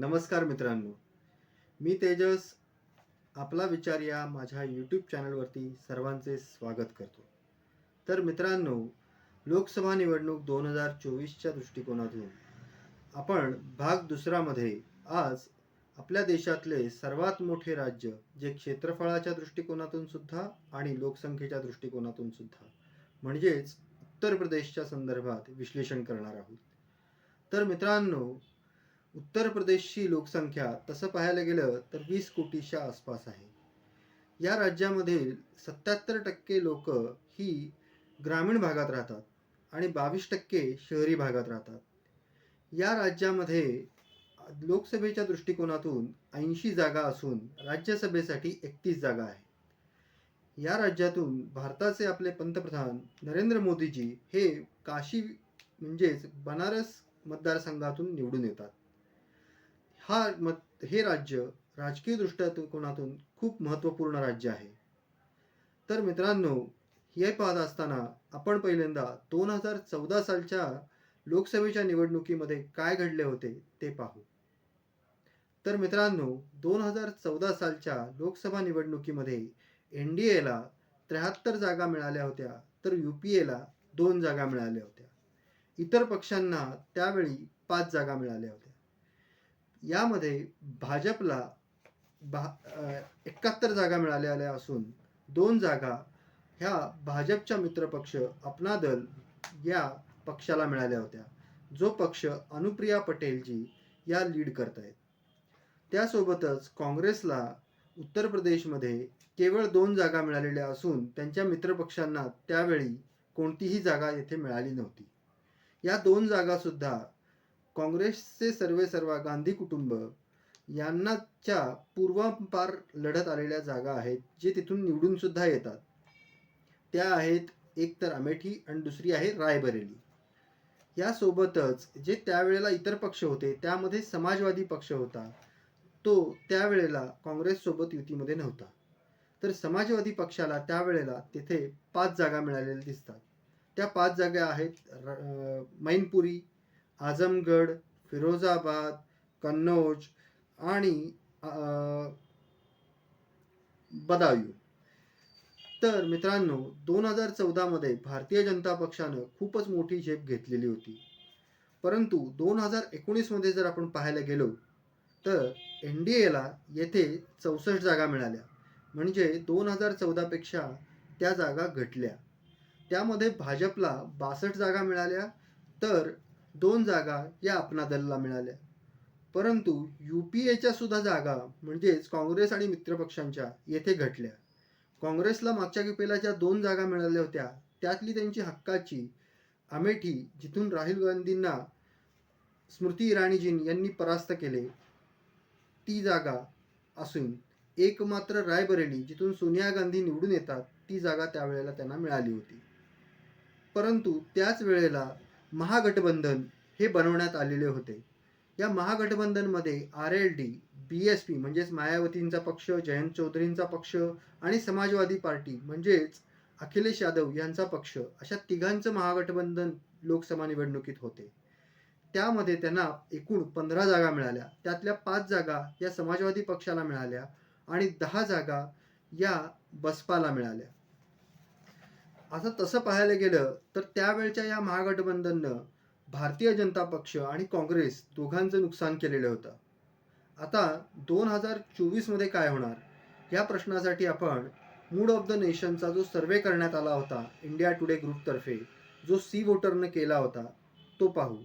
नमस्कार मित्रांनो. मी तेजस आपला विचार या माझ्या यूट्यूब चॅनलवरती सर्वांचे स्वागत करतो. तर मित्रांनो लोकसभा निवडणूक दोन हजार चोवीसच्या दृष्टिकोनातून आपण भाग दुसरामध्ये आज आपल्या देशातले सर्वात मोठे राज्य जे क्षेत्रफळाच्या दृष्टिकोनातून सुद्धा आणि लोकसंख्येच्या दृष्टिकोनातून सुद्धा म्हणजेच उत्तर प्रदेशच्या संदर्भात विश्लेषण करणार आहोत. तर मित्रांनो उत्तर प्रदेशची लोकसंख्या तसं पाहायला गेलं तर वीस कोटीच्या आसपास आहे. या राज्यामधील सत्याहत्तर टक्के लोक ही ग्रामीण भागात राहतात आणि बावीस टक्के शहरी भागात राहतात. या राज्यामध्ये लोकसभेच्या दृष्टिकोनातून ऐंशी जागा असून राज्यसभेसाठी एकतीस जागा आहे. या राज्यातून भारताचे आपले पंतप्रधान नरेंद्र मोदीजी हे काशी म्हणजेच बनारस मतदारसंघातून निवडून येतात. हा मत हे राज्य राजकीय दृष्टिकोनातून खूप महत्त्वपूर्ण राज्य आहे. तर मित्रांनो हे पाहत असताना आपण पहिल्यांदा दोन हजार चौदा सालच्या लोकसभेच्या निवडणुकीमध्ये काय घडले होते ते पाहू. तर मित्रांनो दोन हजार चौदा सालच्या लोकसभा निवडणुकीमध्ये एन डी एला त्र्याहत्तर जागा मिळाल्या होत्या तर यू पी एला दोन जागा मिळाल्या होत्या. इतर पक्षांना त्यावेळी पाच जागा मिळाल्या होत्या. यामध्ये भाजपला भा एकाहत्तर जागा मिळालेल्या असून दोन जागा ह्या भाजपच्या मित्रपक्ष अपना दल या पक्षाला मिळाल्या होत्या. जो पक्ष अनुप्रिया पटेलजी या लीड करत आहेत त्यासोबतच काँग्रेसला उत्तर प्रदेशमध्ये केवळ दोन जागा मिळालेल्या असून त्यांच्या मित्रपक्षांना त्यावेळी कोणतीही जागा येथे मिळाली नव्हती. या दोन जागासुद्धा काँग्रेसचे सर्वे सर्वा गांधी कुटुंब यांनाच्या पूर्वापार लढत आलेल्या जागा आहेत जे तिथून निवडून सुद्धा येतात. त्या आहेत एक तर अमेठी आणि दुसरी आहे रायबरेली. यासोबतच जे त्यावेळेला इतर पक्ष होते त्यामध्ये समाजवादी पक्ष होता तो त्यावेळेला काँग्रेससोबत युतीमध्ये नव्हता. तर समाजवादी पक्षाला त्यावेळेला तिथे पाच जागा मिळालेल्या दिसतात. त्या पाच जागा आहेत र- मैनपुरी आझमगड फिरोजाबाद कन्नौज आणि बदायू. तर मित्रांनो दोन हजार चौदामध्ये भारतीय जनता पक्षानं खूपच मोठी झेप घेतलेली होती. परंतु दोन हजार एकोणीसमध्ये जर आपण पाहायला गेलो तर एन डी एला येथे चौसष्ट जागा मिळाल्या. म्हणजे दोन हजार चौदापेक्षा त्या जागा घटल्या. त्यामध्ये भाजपला बासष्ट जागा मिळाल्या. तर दोन जागा या अपना दलला मिळाल्या. परंतु यू पी एच्या सुद्धा जागा म्हणजेच काँग्रेस आणि मित्रपक्षांच्या येथे घटल्या. काँग्रेसला मागच्या युपीला ज्या दोन जागा मिळाल्या होत्या त्यातली त्यांची हक्काची अमेठी जिथून राहुल गांधींना स्मृती इराणीजीन यांनी परास्त केले ती जागा असून एक मात्र रायबरेली जिथून सोनिया गांधी निवडून येतात ती जागा त्यावेळेला त्यांना मिळाली होती. परंतु त्याच वेळेला महागठबंधन हे बनवण्यात आलेले होते. या महागठबंधनमध्ये R L D B S P म्हणजेच मायावतींचा पक्ष जयंत चौधरींचा पक्ष आणि समाजवादी पार्टी म्हणजेच अखिलेश यादव यांचा पक्ष अशा तिघांचं महागठबंधन लोकसभा निवडणुकीत होते. त्यामध्ये त्यांना एकूण पंधरा जागा मिळाल्या. त्यातल्या पाच जागा या समाजवादी पक्षाला मिळाल्या आणि दहा जागा या बसपाला मिळाल्या. आता तसं पाहायला गेलं तर त्यावेळच्या या महागठबंधननं भारतीय जनता पक्ष आणि काँग्रेस दोघांचं नुकसान केलेलं होतं. आता दोन हजार चोवीसमध्ये काय होणार? या प्रश्नासाठी आपण मूड ऑफ द नेशनचा जो सर्वे करण्यात आला होता इंडिया टुडे ग्रुपतर्फे जो सी वोटरनं केला होता तो पाहू.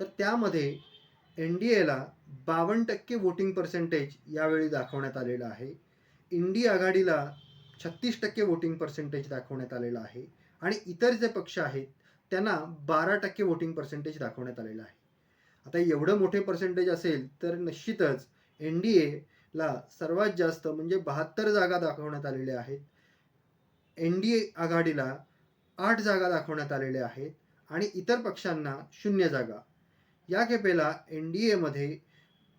तर त्यामध्ये एन डी एला बावन्न टक्के वोटिंग पर्सेंटेज यावेळी दाखवण्यात आलेलं आहे. इंडी आघाडीला छत्तीस टक्के वोटिंग पर्सेंटेज दाखवण्यात आलेलं आहे. आणि इतर जे पक्ष आहेत त्यांना बारा टक्के वोटिंग पर्सेंटेज दाखवण्यात आलेलं आहे. आता एवढं मोठे पर्सेंटेज असेल तर निश्चितच एन डी एला सर्वात जास्त म्हणजे बहात्तर जागा दाखवण्यात आलेल्या आहेत. एन डी ए आघाडीला आठ जागा दाखवण्यात आलेल्या आहेत आणि इतर पक्षांना शून्य जागा. या खेपेला एन डी एमध्ये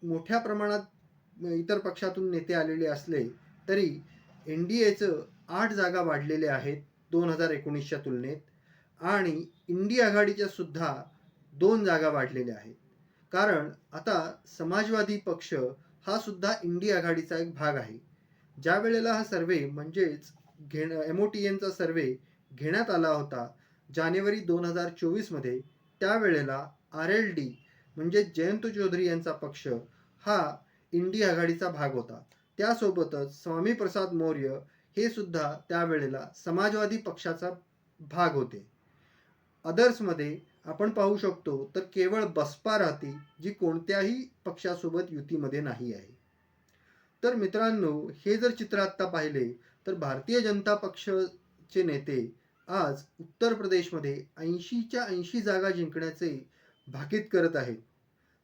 मोठ्या प्रमाणात इतर पक्षातून नेते आलेले असले तरी एन डी एचं आठ जागा वाढलेले आहेत दोन हजार एकोणीसच्या तुलनेत आणि इंडी आघाडीच्या सुद्धा दोन जागा वाढलेल्या आहेत. कारण आता समाजवादी पक्ष हा सुद्धा इंडी आघाडीचा एक भाग आहे. ज्या वेळेला हा सर्वे म्हणजेच घेण एम ओ टी एनचा सर्वे घेण्यात आला होता जानेवारी दोन हजार चोवीसमध्ये त्यावेळेला आर एल डी म्हणजे जयंत चौधरी यांचा पक्ष हा इंडी आघाडीचा भाग होता. त्यासोबतच स्वामी प्रसाद मौर्य हे सुद्धा त्यावेळेला समाजवादी पक्षाचा भाग होते. अदर्समध्ये आपण पाहू शकतो तर केवळ बसपा राहते जी कोणत्याही पक्षासोबत युतीमध्ये नाही आहे. तर मित्रांनो हे जर चित्र आत्ता पाहिले तर भारतीय जनता पक्षाचे नेते आज उत्तर प्रदेशमध्ये ऐंशीच्या ऐंशी जागा जिंकण्याचे भाकीत करत आहेत.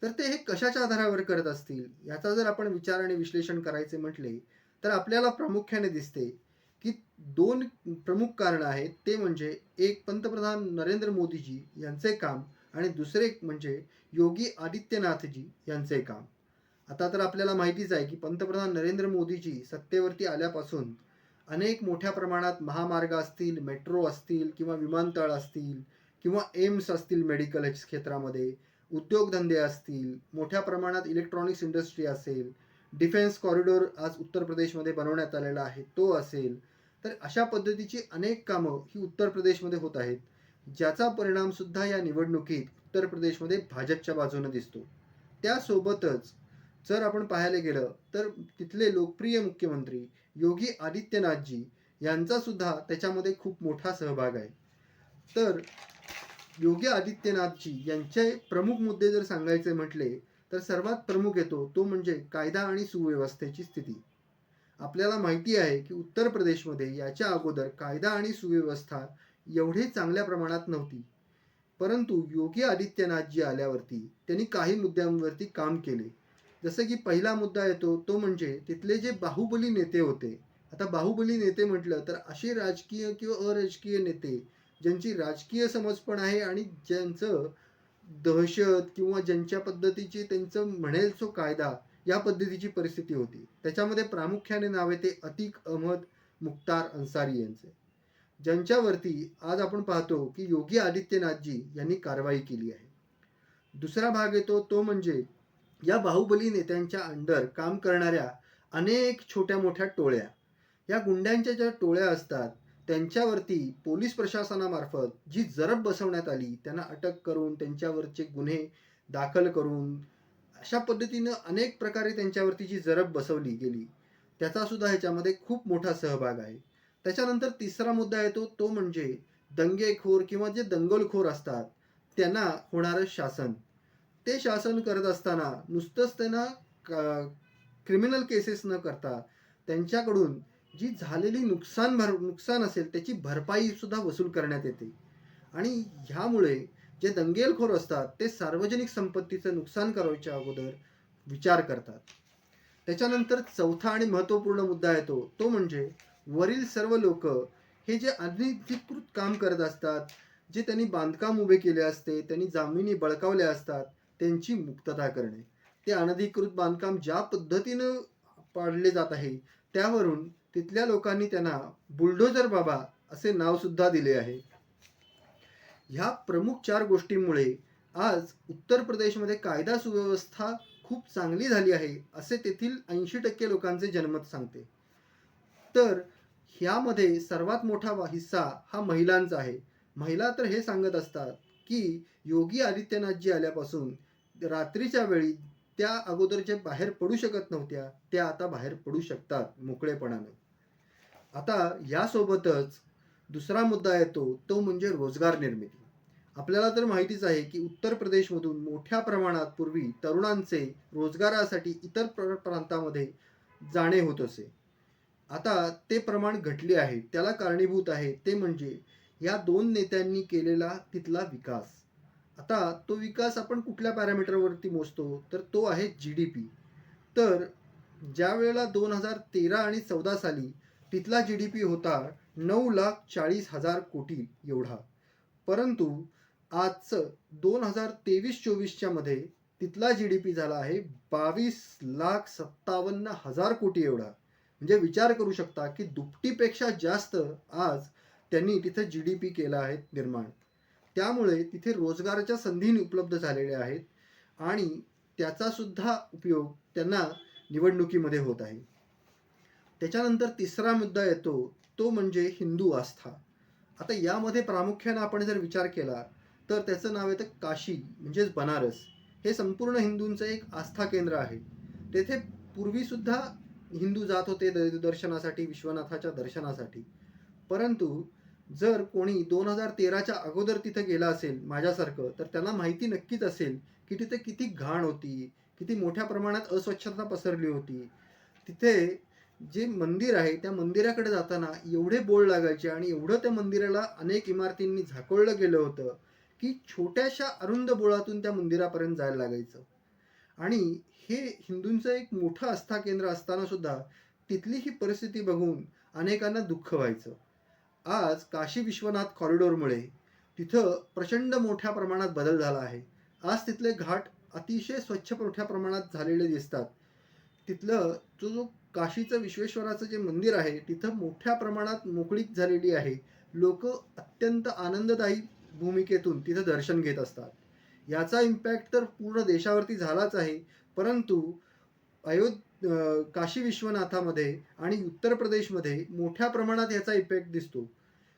तर ते हे कशाच्या आधारावर करत असतील? याचा जर आपण विचार आणि विश्लेषण करायचे म्हटले तर आपल्याला प्रामुख्याने दिसते की दोन प्रमुख कारण आहेत. ते म्हणजे एक पंतप्रधान नरेंद्र मोदीजी यांचे काम आणि दुसरे म्हणजे योगी आदित्यनाथजी यांचे काम. आता तर आपल्याला माहितीच आहे की पंतप्रधान नरेंद्र मोदीजी सत्तेवरती आल्यापासून अनेक मोठ्या प्रमाणात महामार्ग असतील मेट्रो असतील किंवा विमानतळ असतील किंवा एम्स असतील मेडिकल क्षेत्रामध्ये उद्योगधंदे असतील मोठ्या प्रमाणात इलेक्ट्रॉनिक्स इंडस्ट्री असेल डिफेन्स कॉरिडॉर आज उत्तर प्रदेशमध्ये बनवण्यात आलेला आहे तो असेल तर अशा पद्धतीची अनेक कामं ही उत्तर प्रदेशमध्ये होत आहेत. ज्याचा परिणामसुद्धा या निवडणुकीत उत्तर प्रदेशमध्ये भाजपच्या बाजूने दिसतो. त्यासोबतच जर आपण पाहायला गेलं तर तिथले लोकप्रिय मुख्यमंत्री योगी आदित्यनाथजी यांचासुद्धा त्याच्यामध्ये खूप मोठा सहभाग आहे. तर योगी आदित्यनाथजी यांचे प्रमुख मुद्दे जर सांगायचे म्हटले तर सर्वात प्रमुख येतो तो म्हणजे कायदा आणि सुव्यवस्थेची स्थिती. आपल्याला माहिती आहे की उत्तर प्रदेशमध्ये याच्या अगोदर कायदा आणि सुव्यवस्था एवढी चांगल्या प्रमाणात नव्हती. परंतु योगी आदित्यनाथजी आल्यावरती त्यांनी काही मुद्द्यांवरती काम केले. जसं की पहिला मुद्दा येतो तो म्हणजे तिथले जे बाहुबली नेते होते आता बाहुबली नेते म्हटलं तर असे राजकीय किंवा अराजकीय नेते ज्यांची राजकीय समज पण आहे आणि ज्यांचं दहशत किंवा ज्यांच्या पद्धतीची त्यांचं म्हणेल सो कायदा या पद्धतीची परिस्थिती होती. त्याच्यामध्ये प्रामुख्याने नाव येते अतिक अहमद मुख्तार अन्सारी यांचे. ज्यांच्यावरती आज आपण पाहतो की योगी आदित्यनाथजी यांनी कारवाई केली आहे. दुसरा भाग येतो तो म्हणजे या बाहुबली नेत्यांच्या अंडर काम करणाऱ्या अनेक छोट्या मोठ्या टोळ्या. या गुंड्यांच्या ज्या टोळ्या असतात त्यांच्यावरती पोलीस प्रशासनामार्फत जी जरब बसवण्यात आली त्यांना अटक करून त्यांच्यावरचे गुन्हे दाखल करून अशा पद्धतीनं अनेक प्रकारे त्यांच्यावरती जी जरब बसवली गेली त्याचा सुद्धा ह्याच्यामध्ये खूप मोठा सहभाग आहे. त्याच्यानंतर तिसरा मुद्दा येतो तो म्हणजे दंगेखोर किंवा जे दंगलखोर असतात त्यांना होणारं शासन. ते शासन करत असताना नुसतंच त्यांना क्रिमिनल केसेस न करता त्यांच्याकडून जी झालेली नुकसान भर नुकसान असेल त्याची भरपाईसुद्धा वसूल करण्यात येते. आणि ह्यामुळे जे दंगेलखोर असतात ते सार्वजनिक संपत्तीचं नुकसान करायच्या अगोदर विचार करतात. त्याच्यानंतर चौथा आणि महत्त्वपूर्ण मुद्दा येतो तो म्हणजे वरील सर्व लोक हे जे अनधिकृत काम करत असतात जे त्यांनी बांधकाम उभे केले असते त्यांनी जामिनी बळकावल्या असतात त्यांची मुक्तता करणे. ते अनधिकृत बांधकाम ज्या पद्धतीनं पाडले जात आहे त्यावरून तिथल्या लोकांनी त्यांना बुलडोजर बाबा असे नाव सुद्धा दिले आहे. ह्या प्रमुख चार गोष्टींमुळे आज उत्तर प्रदेशमध्ये कायदा सुव्यवस्था खूप चांगली झाली आहे असे तेथील ऐंशी टक्के लोकांचे जनमत सांगते. तर ह्यामध्ये सर्वात मोठा हिस्सा हा महिलांचा आहे. महिला तर हे सांगत असतात की योगी आदित्यनाथजी आल्यापासून रात्रीच्या वेळी त्या अगोदर जे बाहेर पडू शकत नव्हत्या त्या आता बाहेर पडू शकतात मोकळेपणानं. आता यासोबतच दुसरा मुद्दा येतो तो म्हणजे रोजगार निर्मिती. आपल्याला तर माहितीच आहे की उत्तर प्रदेशमधून मोठ्या प्रमाणात पूर्वी तरुणांचे रोजगारासाठी इतर प्र प्रांतामध्ये जाणे होत असे. आता ते प्रमाण घटले आहे त्याला कारणीभूत आहे ते म्हणजे या दोन नेत्यांनी केलेला तिथला विकास. आता तो विकास आपण कुठल्या पॅरामीटरवरती मोजतो? तर तो आहे जी डी पी. तर ज्या वेळेला दोन हजार तेरा आणि चौदा साली तिथला जी डी पी होता नऊ लाख चाळीस हजार कोटी एवढा. परंतु आजचं दोन हजार तेवीस चोवीसच्या मध्ये तिथला जी डी पी झाला आहे बावीस लाख सत्तावन्न हजार कोटी एवढा. म्हणजे विचार करू शकता की दुपटीपेक्षा जास्त आज त्यांनी तिथं जी डी पी केला आहे निर्माण. त्यामुळे तिथे रोजगाराच्या संधी उपलब्ध झालेल्या आहेत आणि त्याचासुद्धा उपयोग त्यांना निवडणुकीमध्ये होत आहे. त्याच्यानंतर तिसरा मुद्दा येतो तो म्हणजे हिंदू आस्था. आता यामध्ये प्रामुख्यानं आपण जर विचार केला तर त्याचं नाव येतं काशी म्हणजेच बनारस. हे संपूर्ण हिंदूंचं एक आस्था केंद्र आहे. तेथे पूर्वीसुद्धा हिंदू जात होते द- दर्शनासाठी विश्वनाथाच्या दर्शनासाठी. परंतु जर कोणी दोन हजार तेराच्या अगोदर तिथं गेला असेल माझ्यासारखं तर त्यांना माहिती नक्कीच असेल की तिथे किती घाण होती किती मोठ्या प्रमाणात अस्वच्छता पसरली होती. तिथे जे मंदिर आहे त्या मंदिराकडे जाताना एवढे बोल लागायचे आणि एवढं त्या मंदिराला अनेक इमारतींनी झाकोळलं गेलं होतं की छोट्याशा अरुंद बोळातून त्या मंदिरापर्यंत जायला लागायचं. आणि हे हिंदूंचं एक मोठं आस्था केंद्र असताना सुद्धा तिथली ही परिस्थिती बघून अनेकांना दुःख व्हायचं. आज काशी विश्वनाथ कॉरिडॉरमुळे तिथं प्रचंड मोठ्या प्रमाणात बदल झाला आहे. आज तिथले घाट अतिशय स्वच्छ मोठ्या प्रमाणात झालेले दिसतात. तिथलं जो जो काशीचं विश्वेश्वराचं जे मंदिर आहे तिथं मोठ्या प्रमाणात मोकळीक झालेली आहे. लोक अत्यंत आनंददायी भूमिकेतून तिथं दर्शन घेत असतात. याचा इम्पॅक्ट तर पूर्ण देशावरती झालाच आहे. परंतु अयोध्य काशी विश्वनाथामध्ये आणि उत्तर प्रदेशमध्ये मोठ्या प्रमाणात याचा इफेक्ट दिसतो.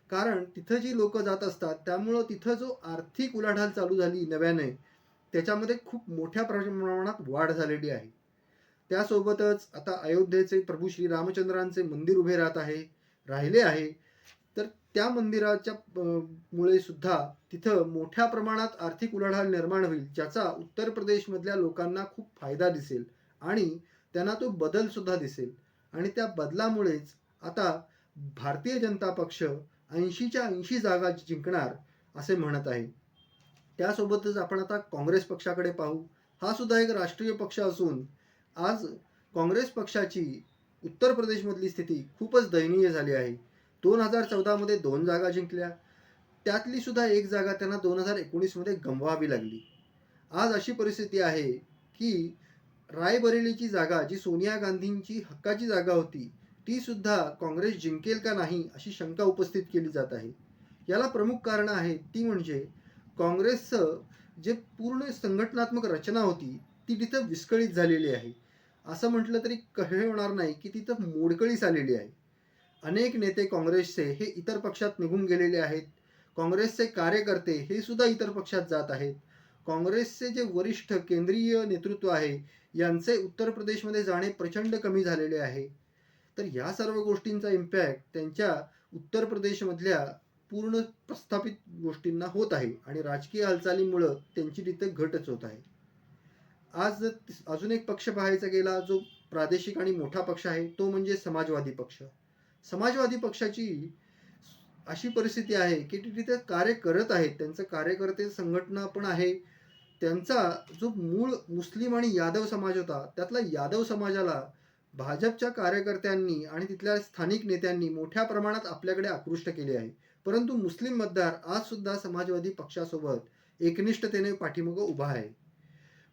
कारण तिथं जी लोक जात असतात त्यामुळं तिथं जो आर्थिक उलाढाल चालू झाली नव्याने त्याच्यामध्ये खूप मोठ्या प्रमाणात वाढ झालेली आहे. त्यासोबतच आता अयोध्येचे प्रभू श्री रामचंद्रांचे मंदिर उभे राहत आहे राहिले आहे. तर त्या मंदिराच्या मुळे सुद्धा तिथं मोठ्या प्रमाणात आर्थिक उलाढाल निर्माण होईल ज्याचा उत्तर प्रदेशमधल्या लोकांना खूप फायदा दिसेल आणि त्यांना तो बदल सुद्धा दिसेल. आणि त्या बदलामुळेच आता भारतीय जनता पक्ष ऐंशीच्या ऐंशी जागा जिंकणार असे म्हणत आहे. त्यासोबतच आपण आता काँग्रेस पक्षाकडे पाहू. हा सुद्धा एक राष्ट्रीय पक्ष असून आज काँग्रेस पक्षाची उत्तर प्रदेशमधली स्थिती खूपच दयनीय झाली आहे. दोन हजार चौदामध्ये दोन जागा जिंकल्या. त्यातली सुद्धा एक जागा त्यांना दोन हजार एकोणीसमध्ये गमवावी लागली. आज अशी परिस्थिती आहे की रायबरेलीची जागा जी सोनिया गांधींची हक्काची जागा होती ती सुद्धा काँग्रेस जिंकेल का नाही अशी शंका उपस्थित केली जात आहे. याला प्रमुख कारण आहे ती म्हणजे काँग्रेसचं जे पूर्ण संघटनात्मक रचना होती ती तिथं विस्कळीत झालेली आहे. असं म्हटलं तरी कहे होणार नाही की तिथं मोडकळीस आलेली आहे. अनेक नेते काँग्रेसचे हे इतर पक्षात निघून गेलेले आहेत. काँग्रेसचे कार्यकर्ते हे सुद्धा इतर पक्षात जात आहेत. काँग्रेसचे जे वरिष्ठ केंद्रीय नेतृत्व आहे यांचे उत्तर प्रदेशमध्ये जाणे प्रचंड कमी झालेले आहे. तर या सर्व गोष्टींचा इम्पॅक्ट त्यांच्या उत्तर प्रदेशमधल्या पूर्ण प्रस्थापित गोष्टींना होत आहे आणि राजकीय हालचालीमुळं त्यांची तिथे घटच होत आहे. आज जर अजून एक पक्ष पाहायचा गेला जो प्रादेशिक आणि मोठा पक्ष आहे तो म्हणजे समाजवादी पक्ष. समाजवादी पक्षाची अशी परिस्थिती आहे की तिथे कार्य करत आहेत त्यांचं कार्यकर्ते संघटना पण आहे. त्यांचा जो मूळ मुस्लिम आणि यादव समाज होता त्यातला यादव समाजाला भाजपच्या कार्यकर्त्यांनी आणि तिथल्या स्थानिक नेत्यांनी मोठ्या प्रमाणात आपल्याकडे आकृष्ट केले आहे. परंतु मुस्लिम मतदार आज सुद्धा समाजवादी पक्षासोबत एकनिष्ठतेने पाठीमागं उभा आहे.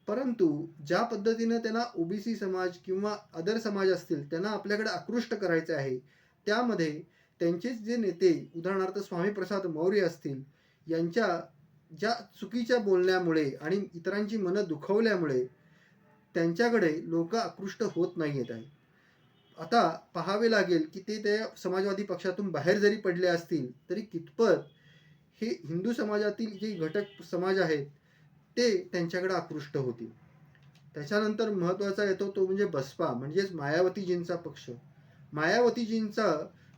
परंतु ज्या पद्धतीनं त्यांना ओबीसी समाज किंवा अदर समाज असतील त्यांना आपल्याकडे आकृष्ट करायचे आहे त्यामध्ये त्यांचेच जे नेते उदाहरणार्थ स्वामी प्रसाद मौर्य असतील यांच्या ज्या चुकीच्या बोलण्यामुळे आणि इतरांची मनं दुखवल्यामुळे त्यांच्याकडे लोक आकृष्ट होत नाही येत आहे. आता पाहावे लागेल की ते त्या समाजवादी पक्षातून बाहेर जरी पडले असतील तरी कितपत हे हिंदू समाजातील जे घटक समाज आहेत ते त्यांच्याकडे आकृष्ट होतील त्याच्यानंतर महत्त्वाचा येतो तो म्हणजे बसपा म्हणजेच मायावतीजींचा पक्ष. मायावतीजींचा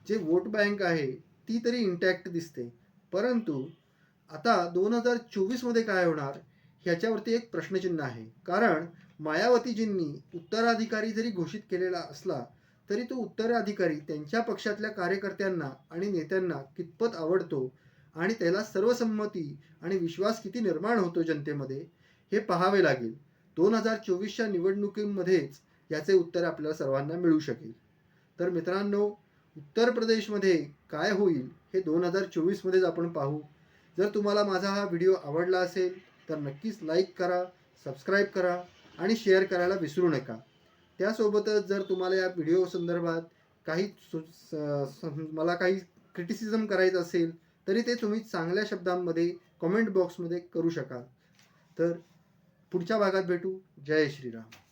जे वोट बँक आहे ती तरी इंटॅक्ट दिसते. परंतु आता दोन हजार चोवीसमध्ये काय होणार ह्याच्यावरती एक प्रश्नचिन्ह आहे. कारण मायावतीजींनी उत्तराधिकारी जरी घोषित केलेला असला तरी तो उत्तराधिकारी त्यांच्या पक्षातल्या कार्यकर्त्यांना आणि नेत्यांना कितपत आवडतो आणि त्याला सर्वसंमती आणि विश्वास किती निर्माण होतो जनतेमध्ये हे पाहावे लागेल. दोन हजार चोवीसच्या निवडणुकीमध्येच याचे उत्तर आपल्याला सर्वांना मिळू शकेल. तर मित्रांनो उत्तर प्रदेशमध्ये काय होईल हे दोन हजार चोवीसमध्येच आपण पाहू. जर तुम्हाला माझा हा व्हिडिओ आवडला असेल तर नक्कीच लाईक करा सबस्क्राईब करा आणि शेअर करायला विसरू नका. त्यासोबतच जर तुम्हाला या व्हिडिओ संदर्भात काही सु मला काही क्रिटिसिझम करायचं असेल तरी ते तुम्ही चांगल्या शब्दांमध्ये कमेंट बॉक्समध्ये करू शकाल. तर पुढच्या भागात भेटू. जय श्रीराम.